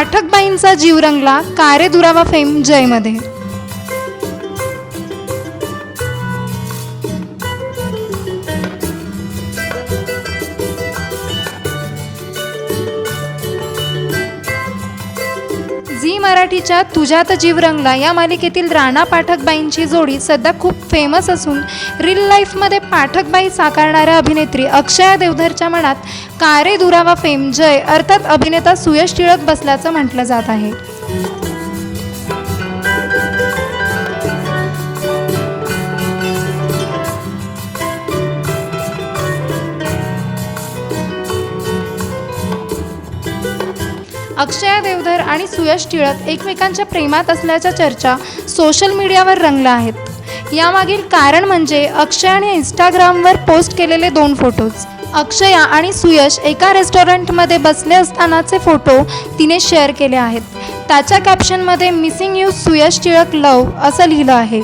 पाठकबाईंचा जीव रंगला कारे दुरावा फेम जयमध्ये. झी मराठीच्या तुझ्यात जीव रंगला या मालिकेतील राणा पाठकबाईंची जोडी सध्या खूप फेमस असून रिल लाईफमध्ये पाठकबाई साकारणाऱ्या अभिनेत्री अक्षया देवधरच्या मनात कारे दुरावा फेम जय. अर्थात अभिनेता सुयश टिळक बसल्याचं म्हटलं जात आहे. अक्षया देवधर आणि सुयश टिळक एकमेकांच्या प्रेमात असल्याच्या चर्चा सोशल मीडियावर रंगल्या आहेत. यामागील कारण म्हणजे अक्षयाने इंस्टाग्रामवर पोस्ट केलेले दोन फोटोज अक्षया आणि सुयश एका रेस्टॉरंटमध्ये बसले असतानाचे फोटो तिने शेअर केले आहेत. त्याच्या कॅप्शनमध्ये missing you Suyash Tilak love असं लिहिलं आहे.